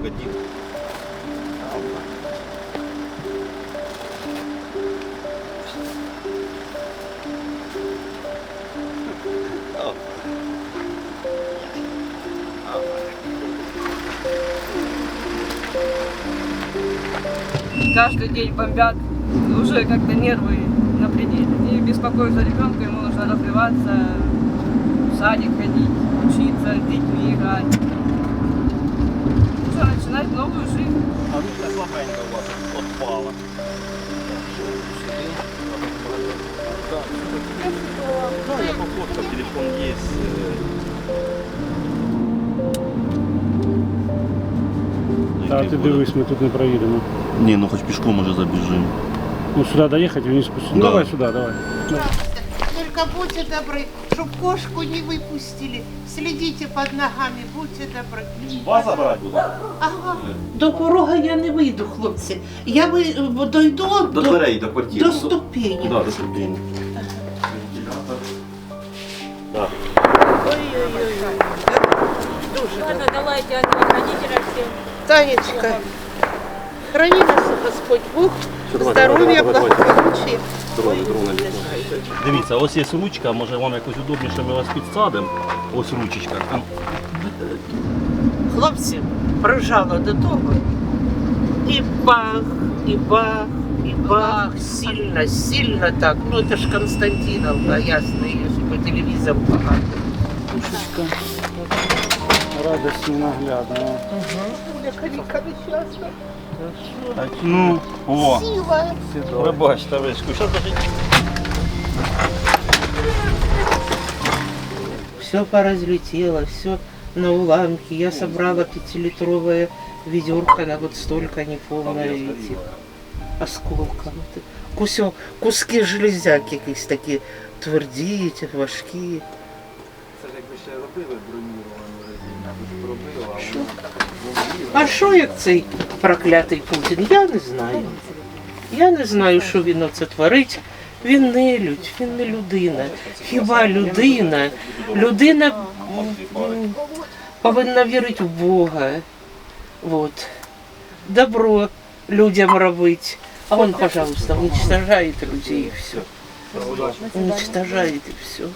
годин. Каждый день бомбят, уже как-то нервы на пределе. И беспокоюсь за ребенка, ему нужно развиваться, в садик ходить, учиться, с детьми играть. Да, я пофоткал, телефон есть. Та ти дивись, ми тут не проїдемо. Ні, ну хоч пішком може забіжимо. Ну сюди доїхати, вниз спустити. Ну Да. давай сюди, давай. Только будьте добры, чтоб кошку не выпустили. Следите под ногами, будьте добры. Вас забрати буде? Ага. До порога я не вийду, хлопці. Я ви, бо дойду До дверей, до квартири. до ступені. Да, до ступені. Да. Ой-ой-ой. Дуже Ладно, добре. давайте ангела-хранителя всем. Танечка, храни нас Господь Бог, здоров'я, давайте, давайте. благополуччя. Дрон, дрон на. Дивіться, ось є ручка, може вам якось удобніше ми вас підсадимо. Ось ручечка. Там Хлопці, прижало до того. І бах, і бах, і бах, сильно, сильно так. Ну це ж Константиновка, ясно, її ж по телевізору багато. Пушечка. Радость ненаглядна. Ну, о, Сила. ви бачите, вишку. Зараз даже Все поразлетело, все на уламки. Я собрала пятилитровое ведерко на вот столько неполное этих осколков. Вот Кусок, куски железяки якісь такі тверді, важкі. Це ж якби ще робили броніровану резину, аби ж пробило, а А що як цей проклятий Путін? Я не знаю. Я не знаю, що він оце творить. Він не людь, він не людина. Хіба людина? Людина м, повинна вірити в Бога. Вот. Добро людям робити. А он, пожалуйста, уничтожает людей и все. Уничтожает и все.